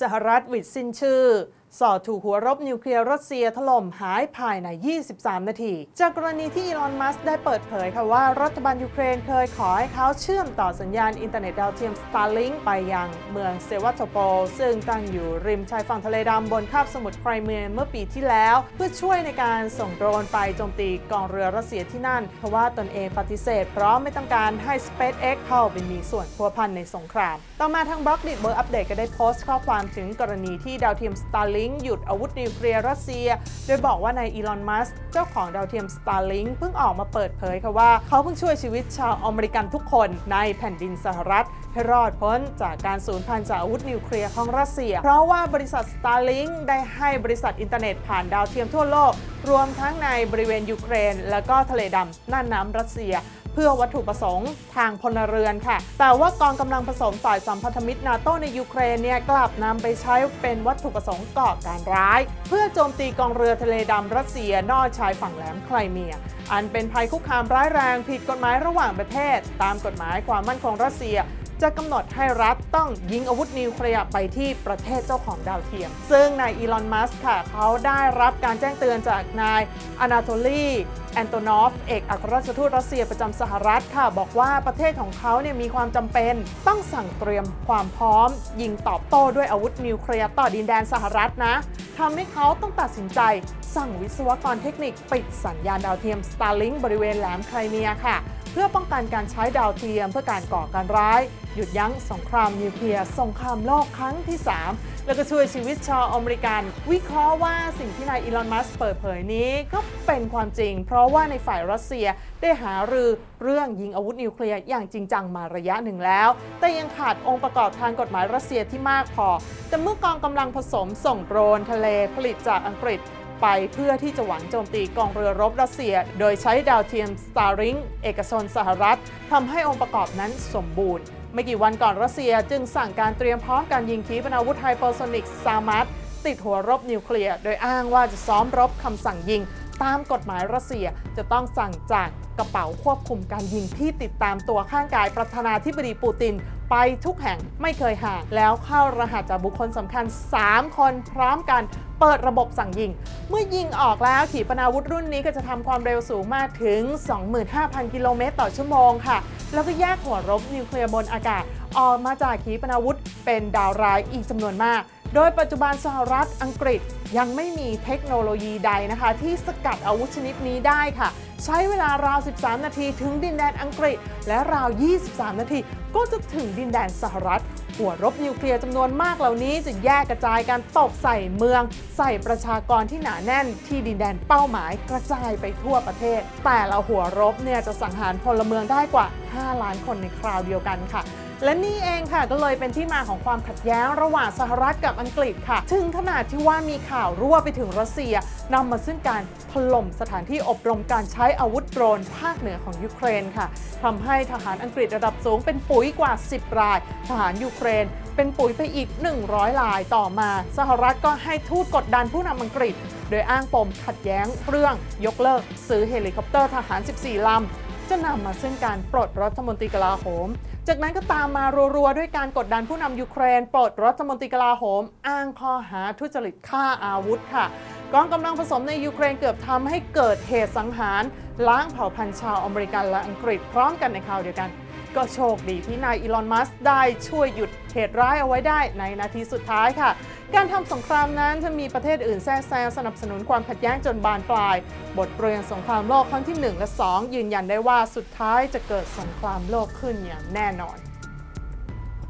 สหรัฐวิดสิ้นชื่อ สอดถูกหัวรบนิวเคลียร์รัสเซียถล่มหายภายใน 23 นาที จากกรณีที่อีลอน มัสก์ได้เปิดเผยค่ะว่ารัฐบาลยูเครนเคยขอให้เขาเชื่อมต่อสัญญาณอินเทอร์เน็ตดาวเทียม Starlink ไปยังเมืองเซวัตโตโปลซึ่งตั้งอยู่ริมชายฝั่งทะเลดำบนคาบสมุทรไครเมียเมื่อปีที่แล้ว เพื่อช่วยในการส่งโดรนไปโจมตีกองเรือรัสเซียที่นั่น เพราะว่าตนเองปฏิเสธ เพราะไม่ต้องการให้ SpaceX เข้าไปมีส่วนพัวพันในสงคราม ต่อมาทางบล็อกดิเบอร์อัปเดตก็ได้โพสต์ข้อความถึงกรณีที่ดาวเทียม Starlink หยุดอาวุธนิวเคลียร์รัสเซีย โดยบอกว่านายอีลอนมัสก์เจ้าของดาวเทียม Starlink เพิ่งออกมาเปิดเผยค่ะว่า เขาเพิ่งช่วยชีวิตชาวอเมริกันทุกคนในแผ่นดินสหรัฐ ให้รอดพ้นจากการสูญพันธุ์จากอาวุธนิวเคลียร์ของรัสเซีย เพราะว่าบริษัท Starlink ได้ให้บริษัทอินเทอร์เน็ตผ่านดาวเทียมทั่วโลก รวมทั้งในบริเวณยูเครน และก็ทะเลดำน่านน้ำรัสเซีย พื่อวัตถุประสงค์ทางพลเรือนค่ะ แต่ว่ากองกำลังผสมฝ่ายสัมพันธมิตรนาโตในยูเครนเนี่ยกลับนำไปใช้เป็นวัตถุประสงค์ก่อการร้าย เพื่อโจมตีกองเรือทะเลดำรัสเซียนอกชายฝั่งแหลมไครเมีย อันเป็นภัยคุกคามร้ายแรงผิดกฎหมายระหว่างประเทศ ตามกฎหมายความมั่นคงรัสเซียจะกำหนดให้รัฐต้องยิงอาวุธนิวเคลียร์ไปที่ประเทศเจ้าของดาวเทียม ซึ่งนายอีลอน มัสก์ค่ะ เขาได้รับการแจ้งเตือนจากนายอนาโตลีแอนโตนอฟ เอกอัครราชทูตรัสเซียประจำสหรัฐค่ะ บอกว่าประเทศของเขาเนี่ยมีความจำเป็น ต้องสั่งเตรียมความพร้อม ยิงตอบโต้ด้วยอาวุธนิวเคลียร์ต่อดินแดนสหรัฐนะทำให้เขาต้องตัดสินใจ สั่งวิศวกรเทคนิคปิดสัญญาณดาวเทียม Starlink บริเวณแหลมไครเมียค่ะ เพื่อป้องกันการใช้ดาวเทียมเพื่อการก่อการร้าย หยุดยั้งสงครามนิวเคลียร์สงครามโลกครั้งที่ 3แล้วก็ช่วยชีวิตชาวอเมริกัน วิเคราะห์ว่าสิ่งที่นายอีลอน มัสก์เปิดเผยนี้ก็เป็นความจริง เพราะว่าในฝ่ายรัสเซียได้หารือเรื่องยิงอาวุธนิวเคลียร์อย่างจริงจังมาระยะหนึ่งแล้ว แต่ยังขาดองค์ประกอบทางกฎหมายรัสเซียที่มากพอ แต่เมื่อกองกำลังผสมส่งโดรนทะเลผลิตจากอังกฤษไปเพื่อที่จะหวังโจมตีกองเรือรบรัสเซีย โดยใช้ดาวเทียม Starlink เอกชนสหรัฐทำให้องค์ประกอบนั้นสมบูรณ์ ไม่กี่วันก่อนรัสเซียจึงสั่งการเตรียมพร้อมการยิงขีปนาวุธไฮเปอร์โซนิกซามัตติดหัวรบนิวเคลียร์ โดยอ้างว่าจะซ้อมรบคำสั่งยิง ตามกฎหมายรัสเซียจะต้องสั่งจากกระเป๋าควบคุมการยิงที่ติดตามตัวข้างกายประธานาธิบดีปูติน ไปทุกแห่งไม่เคยห่าง แล้วเข้ารหัสจากบุคคลสำคัญ 3 คนพร้อมกันเปิดระบบสั่งยิง เมื่อยิงออกแล้วขีปนาวุธรุ่นนี้ก็จะทำความเร็วสูงมากถึง 25,000 กิโลเมตรต่อชั่วโมงค่ะ แล้วก็แยกหัวรบนิวเคลียร์บนอากาศ ออกมาจากขีปนาวุธเป็นดาวร้ายอีกจำนวนมาก โดยปัจจุบันสหรัฐอังกฤษยังไม่มีเทคโนโลยีใดนะคะ ที่สกัดอาวุธชนิดนี้ได้ค่ะ ใช้เวลาราว 13 นาทีถึงดินแดนอังกฤษ และราว 23 นาทีก็จะถึงดินแดนสหรัฐ หัวรบนิวเคลียร์จำนวนมากเหล่านี้จะแยกกระจายการตกใส่เมือง ใส่ประชากรที่หนาแน่น ที่ดินแดนเป้าหมายกระจายไปทั่วประเทศ แต่ละหัวรบเนี่ยจะสังหารพลเมืองได้กว่า 5 ล้านคนในคราวเดียวกันค่ะ และนี่เองค่ะก็เลยเป็นที่มาของความขัดแย้งระหว่างสหรัฐกับอังกฤษค่ะ ถึงขนาดที่ว่ามีข่าวรั่วไปถึงรัสเซียนำมาซึ่งการถล่มสถานที่อบรมการใช้อาวุธโดรนภาคเหนือของยูเครนค่ะทำให้ทหารอังกฤษระดับสูงเป็นปุ๋ยกว่า 10 ราย ทหารยูเครนเป็นปุ๋ยไปอีก 100รายต่อมา สหรัฐก็ให้ทูตกดดันผู้นำอังกฤษ โดยอ้างปมขัดแย้งเรื่องยกเลิกซื้อเฮลิคอปเตอร์ทหาร 14 ลำ จะนำมาซึ่งการปลดรัฐมนตรีกลาโหม จากนั้นก็ตามมารัวๆ ด้วยการกดดันผู้นำยูเครน ปลดรัฐมนตรีกลาโหม อ้างข้อหาทุจริตฆ่าอาวุธค่ะกองกำลังผสมในยูเครนเกือบทำให้เกิดเหตุสังหาร ล้างเผ่าพันธุ์ชาวอเมริกันและอังกฤษพร้อมกันในคราวเดียวกัน ก็โชคดีที่นายอีลอนมัสได้ช่วยหยุดเหตุร้ายเอาไว้ได้ในนาทีสุดท้ายค่ะ การทำสงครามนั้นจะมีประเทศอื่นแทรกแซงสนับสนุนความขัดแย้งจนบานปลาย บทเรียนสงครามโลกครั้งที่ 1 และ 2 ยืนยันได้ว่าสุดท้ายจะเกิดสงครามโลกขึ้นอย่างแน่นอน